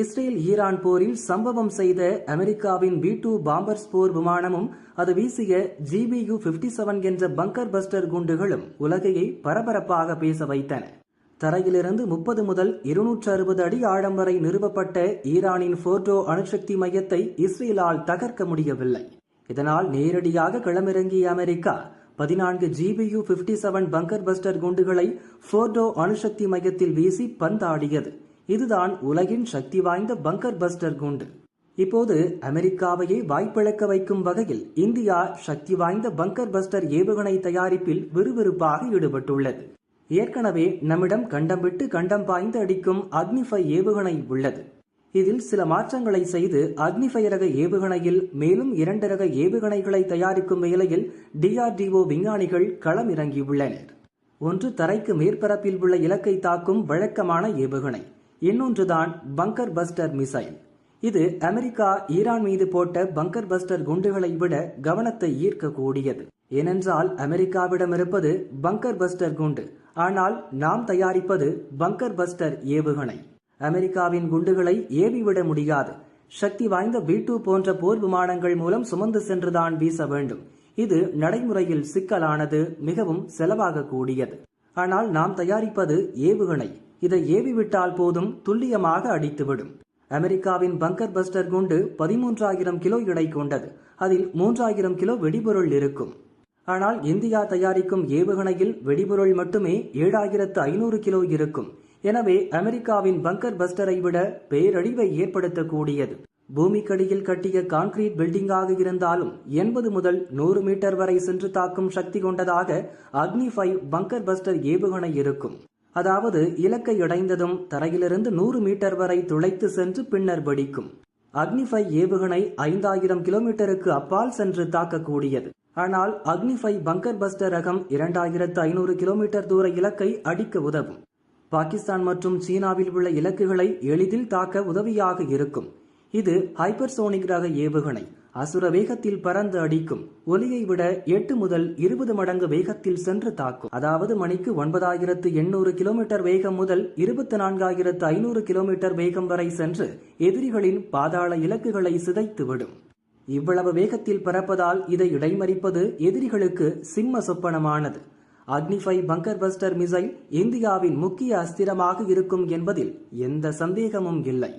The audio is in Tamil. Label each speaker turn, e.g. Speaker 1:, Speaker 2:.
Speaker 1: இஸ்ரேல் ஈரான் போரில் சம்பவம் செய்த அமெரிக்காவின் பி டூ பாம்பர்ஸ் போர் விமானமும் அது வீசிய ஜிபியு பிப்டி செவன் என்ற பங்கர் பஸ்டர் குண்டுகளும் உலகையை பரபரப்பாக பேச வைத்தன. தரையிலிருந்து முப்பது முதல் இருநூற்று அறுபது அடி ஆழம் வரை நிறுவப்பட்ட ஈரானின் போர்டோ அணுசக்தி மையத்தை இஸ்ரேலால் தகர்க்க முடியவில்லை. இதனால் நேரடியாக களமிறங்கிய அமெரிக்கா பதினான்கு GBU fifty seven bunker buster குண்டுகளை போர்டோ அணுசக்தி மையத்தில் வீசி பந்தாடியது. இதுதான் உலகின் சக்தி வாய்ந்த பங்கர் பஸ்டர் குண்டு. இப்போது அமெரிக்காவையே வாய்ப்பிழக்க வைக்கும் வகையில் இந்தியா சக்தி வாய்ந்த பங்கர் பஸ்டர் ஏவுகணை தயாரிப்பில் விறுவிறுப்பாக ஈடுபட்டுள்ளது. ஏற்கனவே நம்மிடம் கண்டம் விட்டு கண்டம் பாய்ந்து அடிக்கும் அக்னிஃபை ஏவுகணை உள்ளது. இதில் சில மாற்றங்களை செய்து அக்னிஃபை ரக ஏவுகணையில் மேலும் இரண்டு ரக ஏவுகணைகளை தயாரிக்கும் வேளையில் டிஆர்டிஓ விஞ்ஞானிகள் களம் இறங்கியுள்ளனர் ஒன்று தரைக்கு மேற்பரப்பில் உள்ள இலக்கை தாக்கும் வழக்கமான ஏவுகணை. இன்னொன்றுதான் பங்கர் பஸ்டர் மிசைல். இது அமெரிக்கா ஈரான் மீது போட்ட பங்கர் பஸ்டர் குண்டுகளை விட கவனத்தை ஈர்க்கக்கூடியது. ஏனென்றால் அமெரிக்காவிடம் இருப்பது பங்கர் பஸ்டர் குண்டு. ஆனால் நாம் தயாரிப்பது பங்கர் பஸ்டர் ஏவுகணை. அமெரிக்காவின் குண்டுகளை ஏவிவிட முடியாது. சக்தி வாய்ந்த பி டூ போன்ற போர் விமானங்கள் மூலம் சுமந்து சென்றுதான் வீச வேண்டும். இது நடைமுறையில் சிக்கலானது மிகவும் செலவாகக்கூடியது. ஆனால் நாம் தயாரிப்பது ஏவுகணை. இதை ஏவிவிட்டால் போதும் துல்லியமாக அடித்துவிடும். அமெரிக்காவின் பங்கர் பஸ்டர் குண்டு பதிமூன்றாயிரம் கிலோ எடை கொண்டது. அதில் மூன்றாயிரம் கிலோ வெடிபொருள் இருக்கும். ஆனால் இந்தியா தயாரிக்கும் ஏவுகணையில் வெடிபொருள் மட்டுமே ஏழாயிரத்து ஐநூறு கிலோ இருக்கும். எனவே அமெரிக்காவின் பங்கர் பஸ்டரை விட பேரழிவை ஏற்படுத்தக்கூடியது. பூமிக்கடியில் கட்டிய கான்கிரீட் பில்டிங்காக இருந்தாலும் எண்பது முதல் நூறு மீட்டர் வரை சென்று தாக்கும் சக்தி கொண்டதாக அக்னி ஃபைவ் பங்கர் பஸ்டர் ஏவுகணை இருக்கும். அதாவது இலக்கை அடைந்ததும் தரையிலிருந்து நூறு மீட்டர் வரை துளைத்து சென்று பின்னர் வெடிக்கும். அக்னிஃபை ஏவுகணை ஐந்தாயிரம் கிலோமீட்டருக்கு அப்பால் சென்று தாக்கக்கூடியது. ஆனால் அக்னிஃபை பங்கர் பஸ்டர் ரகம் இரண்டாயிரத்து ஐநூறு கிலோமீட்டர் தூர இலக்கை அடிக்க உதவும். பாகிஸ்தான் மற்றும் சீனாவில் உள்ள இலக்குகளை எளிதில் தாக்க உதவியாக இருக்கும். இது ஹைப்பர்சோனிக் ரக ஏவுகணை. அசுர வேகத்தில் பறந்து அடிக்கும். ஒலியை விட எட்டு முதல் இருபது மடங்கு வேகத்தில் சென்று தாக்கும். அதாவது மணிக்கு ஒன்பதாயிரத்து எண்ணூறு கிலோமீட்டர் வேகம் முதல் இருபத்தி நான்காயிரத்து ஐநூறு கிலோமீட்டர் வேகம் வரை சென்று எதிரிகளின் பாதாள இலக்குகளை சிதைத்துவிடும். இவ்வளவு வேகத்தில் பறப்பதால் இதை இடைமறிப்பது எதிரிகளுக்கு சிம்ம சொப்பனமானது. அக்னிஃபை பங்கர் பஸ்டர் மிசைல் இந்தியாவின் முக்கிய அஸ்திரமாக இருக்கும் என்பதில் எந்த சந்தேகமும் இல்லை.